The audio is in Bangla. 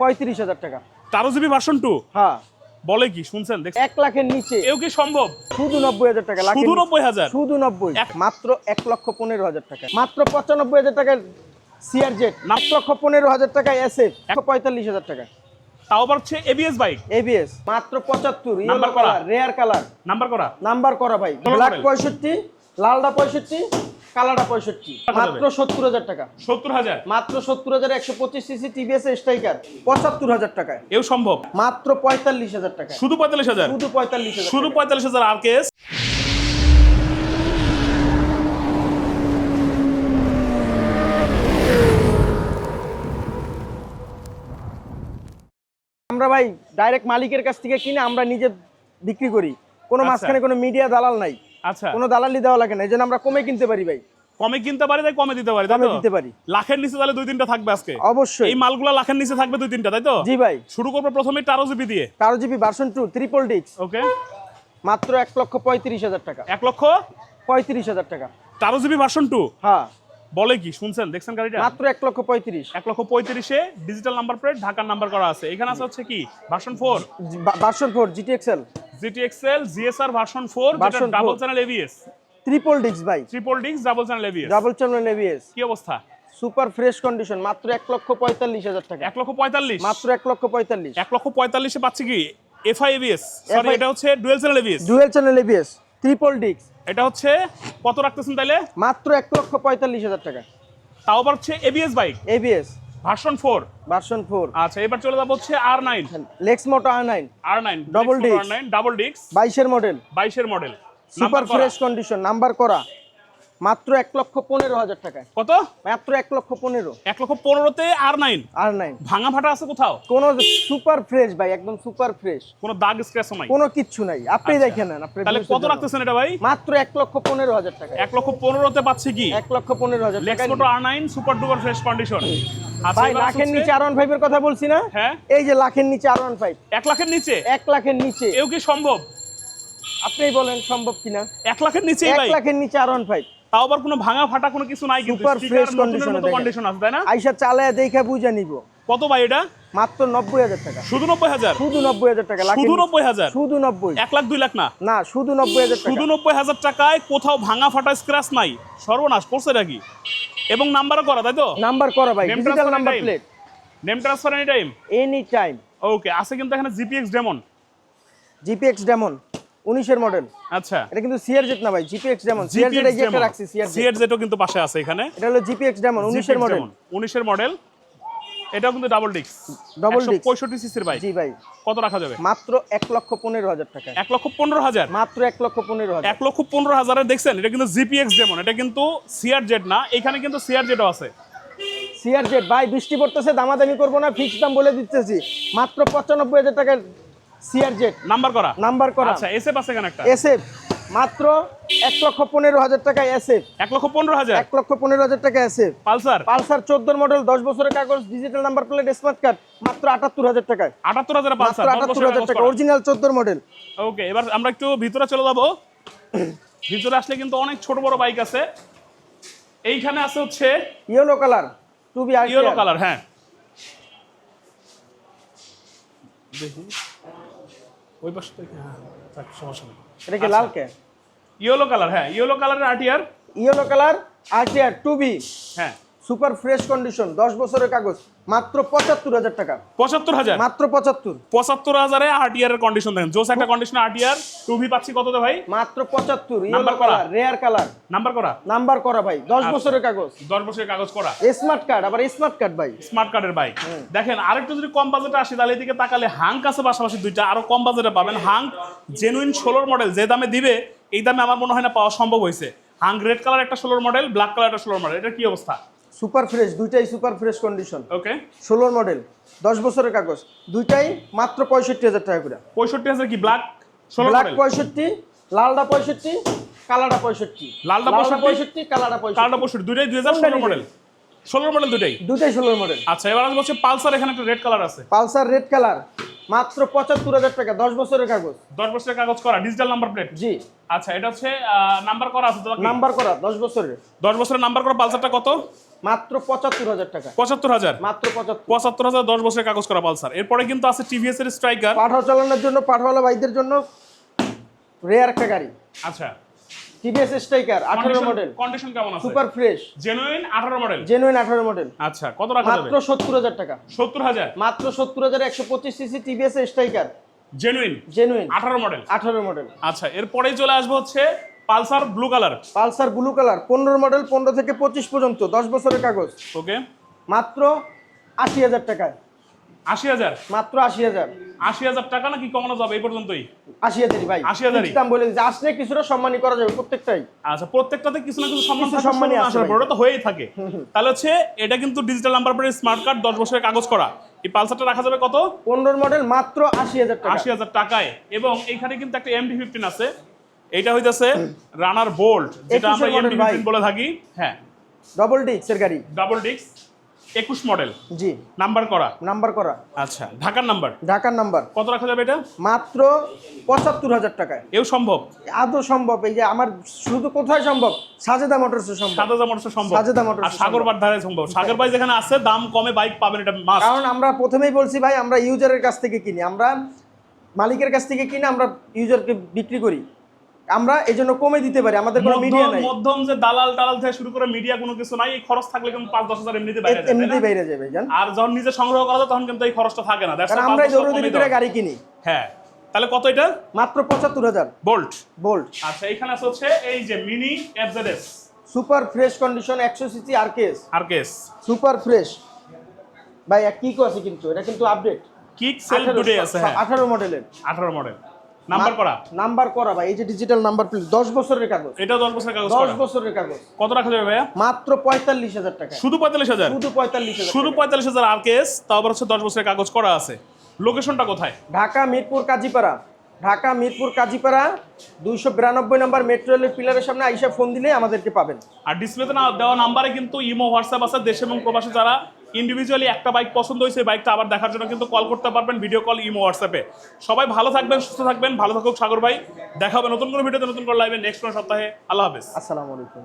পঁয়ত্রিশ হাজার টাকা। তেরো জিবি ভার্সন টু হ্যাঁ। বলে কি? শুনছেন? দেখছেন? এক লাখের নিচে। এও কি সম্ভব? শুধু নব্বই হাজার টাকা। শুধু নব্বই হাজার? শুধু নব্বই। মাত্র এক লক্ষ পনেরো হাজার টাকা। মাত্র পঁচানব্বই হাজার টাকার সিআর জেড এক লক্ষ পনেরো হাজার টাকা এসএফ একশো পঁয়তাল্লিশ হাজার টাকা। তাও আবার হচ্ছে এবিএস বাইক এবিএস মাত্র পঁচাত্তর। নাম্বার করা? রেয়ার কালার নাম্বার করা। নাম্বার করা ভাই। ব্ল্যাক পঁয়ষট্টি লালটা পঁয়ষট্টি কালারটা পঁয়ষট্টি। মাত্র সত্তর হাজার টাকা। সত্তর হাজার? মাত্র সত্তর হাজার একশো পঁচিশ সিসি টিভিএস স্ট্রাইকার পঁচাত্তর হাজার টাকায়। এও সম্ভব? মাত্র পঁয়তাল্লিশ হাজার টাকা শুধু পঁয়তাল্লিশ হাজার? শুধু পঁয়তাল্লিশ শুধু পঁয়তাল্লিশ হাজার আর কেস আমরা ভাই ডাইরেক্ট মালিকের কাছ থেকে কিনে আমরা নিজে বিক্রি করি। কোনো আচ্ছা। মাঝখানে কোনো মিডিয়া দালাল নাই। আচ্ছা। কোনো দালালি দেওয়া লাগে না এই জন্য আমরা কমে কিনতে পারি ভাই। কমে কিনতে পারি তাই কমে দিতে পারি তাই তো? দিতে পারি। লাখের নিচে তাহলে দুই তিনটা থাকবে আজকে। অবশ্যই। এই মালগুলো লাখের নিচে থাকবে দুই তিনটা তাই তো? জি ভাই। শুরু করব প্রথমে তেরো জিবি দিয়ে। কারও জিবি ভার্সন টু ট্রিপল ডিক্স ওকে মাত্র এক লক্ষ পঁয়ত্রিশ হাজার টাকা। এক লক্ষ? পঁয়ত্রিশ হাজার টাকা। তেরো জিবি ভার্সন টু হ্যাঁ। বলে কি শুনছেন? দেখছেন গাড়িটা? মাত্র এক লক্ষ পঁয়ত্রিশ। এক লক্ষ পঁয়ত্রিশে ডিজিটাল নাম্বার প্লেট ঢাকার নাম্বার করা আছে। এখানে আছে হচ্ছে কি? Version four version four GT XL GT XL GSR version four যেটা Version double 4 channel ABS triple ডিক্স ভাই। ট্রিপল ডিক্স double channel ABS double channel ABS কি অবস্থা? সুপার ফ্রেশ কন্ডিশন মাত্র এক লক্ষ পঁয়তাল্লিশ হাজার টাকা। এক লক্ষ পঁয়তাল্লিশ? মাত্র এক লক্ষ পঁয়তাল্লিশ। এক লক্ষ পঁয়তাল্লিশে পাচ্ছি কি? এফআই এবিএস সরি এটা হচ্ছে dual channel ABS dual channel ABS triple ডিক্স এটা হচ্ছে কত রাখতেছেন তাইলে? মাত্র এক লক্ষ পঁয়তাল্লিশ হাজার টাকা। তাও আবার হচ্ছে ABS bike ABS version four? Version four. আচ্ছা এবার চলে যাব হচ্ছে R nine Lexmoto R nine R nine Double disc। R nine double ডিক্স বাইশের মডেল বাইশের model super fresh condition number করা। মাত্র এক লক্ষ পনেরো হাজার টাকায়। কত? মাত্র এক লক্ষ পনেরো। এক লক্ষ পনেরোতে আর নাইন আর নাইন ভাঙা ফাটা আছে কোথাও? কোন সুপার ফ্রেশ ভাই একদম সুপার ফ্রেশ কোনো দাগ স্ক্র্যাচ নাই? কোনো কিচ্ছু নাই। আপনি আচ্ছা। দেখে নেন আপনি তাহলে কত রাখতেছেন এটা ভাই? মাত্র এক লক্ষ পনেরো হাজার টাকা এক লক্ষ পনেরোতে পাচ্ছি কি? এক লক্ষ পনেরো হাজার লেক্স টাকা moto R nine super duper fresh condition ভাই লাখের নিচে আর ওয়ান ফাইভ এর কথা বলছি না? হ্যাঁ। এই যে লাখের নিচে আর ওয়ান ফাইভ এক লাখের নিচে? এক লাখের নিচে। এও কি সম্ভব? আপনিই বলেন সম্ভব কিনা? এক লাখের নিচে এক লাখের নিচে আর ওয়ান ফাইভ তাও আবার কোনো ভাঙা ফাটা কোনো কিছু নাই কিন্তু নতুনের condition এ মতো কন্ডিশন আছে তাই না? আইসা চালায় দেখে বুঝে নিব। কত ভাই এটা? মাত্র নব্বই হাজার টাকা। শুধু নব্বই হাজার? শুধু নব্বই হাজার টাকা। শুধু নব্বই হাজার? শুধু নব্বই। এক লাখ দুই লাখ না? না শুধু নব্বই হাজার শুধু নব্বই হাজার টাকায় কোথাও ভাঙা ফাটা স্ক্র্যাচ নাই। সর্বনাশ করছে নাকি এবং নাম্বারও করা তাই তো? নাম্বার করা ভাই। Digital number plate name transfer any time any time okay আছে কিন্তু এখানে জিপিএক্স ডেমন জিপিএক্স ডেমন উনিশের মডেল আচ্ছা। এটা কিন্তু সিআর জেট না ভাই জিপিএক্স ডেমন সিআর জেট এই একটা রাখছি সিআর জেট সিআর কিন্তু পাশে আছে এখানে। এটা হলো জিপিএক্স ডেমন উনিশের মডেল উনিশের মডেল এটাও কিন্তু ডাবল ডিক্স Double disc। পঁয়ষট্টি সিসির বাইক জি ভাই। কত রাখা যাবে? মাত্র এক লক্ষ পনেরো হাজার টাকা। এক লক্ষ পনেরো হাজার? মাত্র এক লক্ষ পনেরো হাজার। এক লক্ষ পনেরো হাজারে দেখছেন এটা কিন্তু জিপিএক্স ডেমন এটা কিন্তু সিআর জেট না এখানে কিন্তু সিআর জেটও আছে। সিআর জেট ভাই বৃষ্টি পড়তেছে দামাদামি করব না ফিক্স দাম বলে দিতেছি। মাত্র পঁচানব্বই হাজার টাকার সিআর জেট নাম্বার করা? নাম্বার করা। আচ্ছা এসএফ আছে এখানে একটা? এসএফ মাত্র এক লক্ষ পনেরো হাজার টাকা এসএফ এক লক্ষ পনেরো হাজার? এক লক্ষ পনেরো হাজার টাকা এসএফ পালসার? পালসার চোদ্দোর মডেল দশ বছরের কাগজ digital number plate smart card মাত্র আটাত্তর হাজার টাকায়। আটাত্তর হাজার পালসার আটাত্তর হাজার টাকা অরিজিনাল চোদ্দোর মডেল ওকে এবার আমরা একটু ভিতরে চলে যাব। ভিতরে আসলে কিন্তু অনেক ছোট বড় বাইক আছে। এইখানে আছে হচ্ছে ইয়েলো কালার টু বি আর ইয়েলো কালার হ্যাঁ। দেখি। ওই পাশে থেকে হ্যাঁ থাক, সমস্যা নেই এটা কি লাল কে ইয়েলো কালার হ্যাঁ ইয়েলো কালারের RTR yellow colour RTR two V হ্যাঁ সুপার ফ্রেশ কন্ডিশন দশ বছরের কাগজ মাত্র পঁচাত্তর হাজার টাকা। পঁচাত্তর হাজার? মাত্র পঁচাত্তর। পঁচাত্তর হাজারে আরটিআর এর কন্ডিশন দেখেন। জোস একটা কন্ডিশন আরটিআর টু ভি পাচ্ছি কততে ভাই? মাত্র পঁচাত্তর Number করা? রেয়ার কালার নাম্বার করা? নাম্বার করা ভাই দশ আচ্ছা। বছরের কাগজ। দশ বছরের কাগজ করা। স্মার্ট কার্ড আবার স্মার্ট কার্ড ভাই। স্মার্ট কার্ডের ভাই। দেখেন আরেকটু যদি কম বাজেটে আসে তাহলে এদিকে তাকালে হাঙ্ক আছে পাশাপাশি দুইটা আরও কম বাজেটে পাবেন। হাঙ্ক জেনুইন ষোলোর মডেল যে দামে দিবে এই দামে আমার মনে হয় না পাওয়া সম্ভব হয়েছে। হাঙ্ক রেড কালার একটা ষোলোর মডেল ব্ল্যাক কালার একটা ষোলোর মডেল এটা কি অবস্থা? সুপার ফ্রেশ দুইটাই সুপার ফ্রেশ কন্ডিশন ওকে ষোলোর মডেল দশ বছরের কাগজ দুইটাই মাত্র পঁয়ষট্টি হাজার টাকা করে। পঁয়ষট্টি হাজার কি ব্ল্যাক ব্ল্যাক পঁয়ষট্টি লালটা পঁয়ষট্টি কালাটা পঁয়ষট্টি। লালটা 65 পঁয়ষট্টি কালাটা পঁয়ষট্টি। কালারটা পঁয়ষট্টি দুইটাই দুই হাজার ষোলো মডেল ষোলোর মডেল দুইটাই? দুইটাই ষোলোর মডেল আচ্ছা এবার আসব হচ্ছে পালসার এখানে একটা রেড কালার আছে। পালসার রেড কালার মাত্র পঁচাত্তর হাজার টাকা দশ বছরের কাগজ। দশ বছরের কাগজ করা ডিজিটাল নাম্বার প্লেট জি। আচ্ছা এটা হচ্ছে নাম্বার করা আছে তো নাম্বার করা দশ বছরের। দশ বছরের নাম্বার করা পালসারটা কত? মাত্র পঁচাত্তর হাজার টাকা। পঁচাত্তর হাজার? মাত্র পঁচাত্তর। পঁচাত্তর হাজার দশ বছরের কাগজ করা পালসার। এরপরে কিন্তু আছে টিভিএস এর স্ট্রাইকার পাঠাও চালানোর জন্য পাঠাওয়ালা ভাইদের জন্য রেয়ার একটা গাড়ি। আচ্ছা। টিভিএস স্ট্রাইকার আঠারো মডেল কন্ডিশন কেমন আছে? সুপার ফ্রেশ জেনুইন আঠারো মডেল জেনুইন আঠারো মডেল আচ্ছা কত রাখা যাবে? মাত্র সত্তর হাজার টাকা। সত্তর হাজার? মাত্র সত্তর হাজার একশো পঁচিশ CC TVS Stryker genuine genuine আঠারো মডেল আঠারো মডেল আচ্ছা এরপরেই চলে আসবে হচ্ছে Pulsar blue colour? Pulsar blue colour পনেরো মডেল পনেরো থেকে পঁচিশ পর্যন্ত দশ বছরের কাগজ। ওকে। মাত্র আশি হাজার টাকায়। আশি হাজার? মাত্র আশি হাজার। আশি হাজার টাকা নাকি কমানো যাবে এই পর্যন্তই? আশি হাজারই ভাই। 80,000 ই? ফিক্স দাম বলে দিচ্ছি আসলে কিছুটা সম্মানী করা যাবে প্রত্যেকটাই। আচ্ছা প্রত্যেকটাতে কিছু না কিছু সম্মান সম্মানই আসার পর তো হয়েই থাকে। তাহলে হচ্ছে এটা কিন্তু digital number plate smart card দশ বছরের কাগজ করা। এই পালসারটা রাখা যাবে কত? পনেরো মডেল মাত্র আশি হাজার আশি হাজার টাকায়। এবং এখানে কিন্তু একটা এমডি ফিফটিন আছে। এটা হইতেছে রানার বোল্ট যেটা আমরা এমডি বলে থাকি। হ্যাঁ। ডবল ডিক্সের গাড়ি। ডাবল ডিস্ক একুশ মডেল জি। নাম্বার করা। নাম্বার করা। আচ্ছা ঢাকার নাম্বার ঢাকার নাম্বার কত রাখা যাবে এটা? মাত্র পঁচাত্তর হাজার টাকায়। এও সম্ভব? আদৌ সম্ভব? এই যে আমার শুধু কোথায় সম্ভব? সাজেদা মোটরসে সম্ভব। সাদা মোটরসে সম্ভব। সাজেদা মোটরসে আর সাগরবার ধারে সম্ভব। সাগর ভাই যেখানে আছে দাম কমে বাইক পাবেন এটা মাস কারণ আমরা প্রথমেই বলছি ভাই আমরা ইউজারের কাছ থেকে কিনি। আমরা মালিকের কাছ থেকে কিনে আমরা ইউজারকে বিক্রি করি। আমরা এই জন্য কমে দিতে পারি আমাদের কোনো মিডিয়া নাই। মধ্যম যে দালাল টালাল থেকে শুরু করে মিডিয়া কোনো কিছু নাই এই খরচ থাকলে কিন্তু পাঁচ দশ হাজার এমনিতে বাইরে এমনিতেই না? বাইরে যাবে জান। আর যখন নিজে সংগ্রহ করা যায় তখন কিন্তু এই খরচটা থাকে না। কারণ আমরা দৌড়দৌড়ি করে গাড়ি কিনি। হ্যাঁ। তাহলে কত এটা? মাত্র পঁচাত্তর হাজার। বোল্ট বোল্ট আচ্ছা এখানে আছে হচ্ছে এই যে mini FZS super fresh condition একশো সিসি আর কেস আর কেস সুপার ফ্রেশ ভাই এক কিকো আছে কিন্তু এটা কিন্তু আপডেট কিক সেল টুডে আছে হ্যাঁ। আঠারো মডেলের আঠারো মডেল নাম্বার করা? নাম্বার করা ভাই এই যে ডিজিটাল নাম্বার প্লেট দশ বছরের কাগজ। এটা দশ বছরের কাগজ দশ করা। বছরের কাগজ। কত রাখা যাবে ভাইয়া? মাত্র পঁয়তাল্লিশ হাজার টাকা। শুধু পঁয়তাল্লিশ হাজার? শুধু পঁয়তাল্লিশ হাজার শুধু পঁয়তাল্লিশ হাজার আর কেস তাও আবার হচ্ছে দশ বছরের কাগজ করা আছে। লোকেশনটা কোথায়? ঢাকা মিরপুর কাজীপাড়া। ঢাকা মিরপুর কাজীপাড়া দুইশো বিরানব্বই নম্বর মেট্রো রেলের পিলারের সামনে আইসা ফোন দিলে আমাদেরকে পাবেন। আর ডিসপ্লেতে না দেওয়া নাম্বারে কিন্তু ইমো হোয়াটসঅ্যাপ আছে দেশ এবং প্রবাসী যারা ইন্ডিভিজুয়ালি একটা বাইক পছন্দ হয়েছে বাইকটা আবার দেখার জন্য কিন্তু কল করতে পারবেন ভিডিও কল ইমো হোয়াটসঅ্যাপে সবাই ভালো থাকবেন, সুস্থ থাকবেন, ভালো থাকুক সাগর ভাই। দেখা হবে নতুন কোনো ভিডিওতে নতুন করে লাইভে নেক্সট কোনো সপ্তাহে। আল্লাহ হাফেজ। আসসালামু আলাইকুম।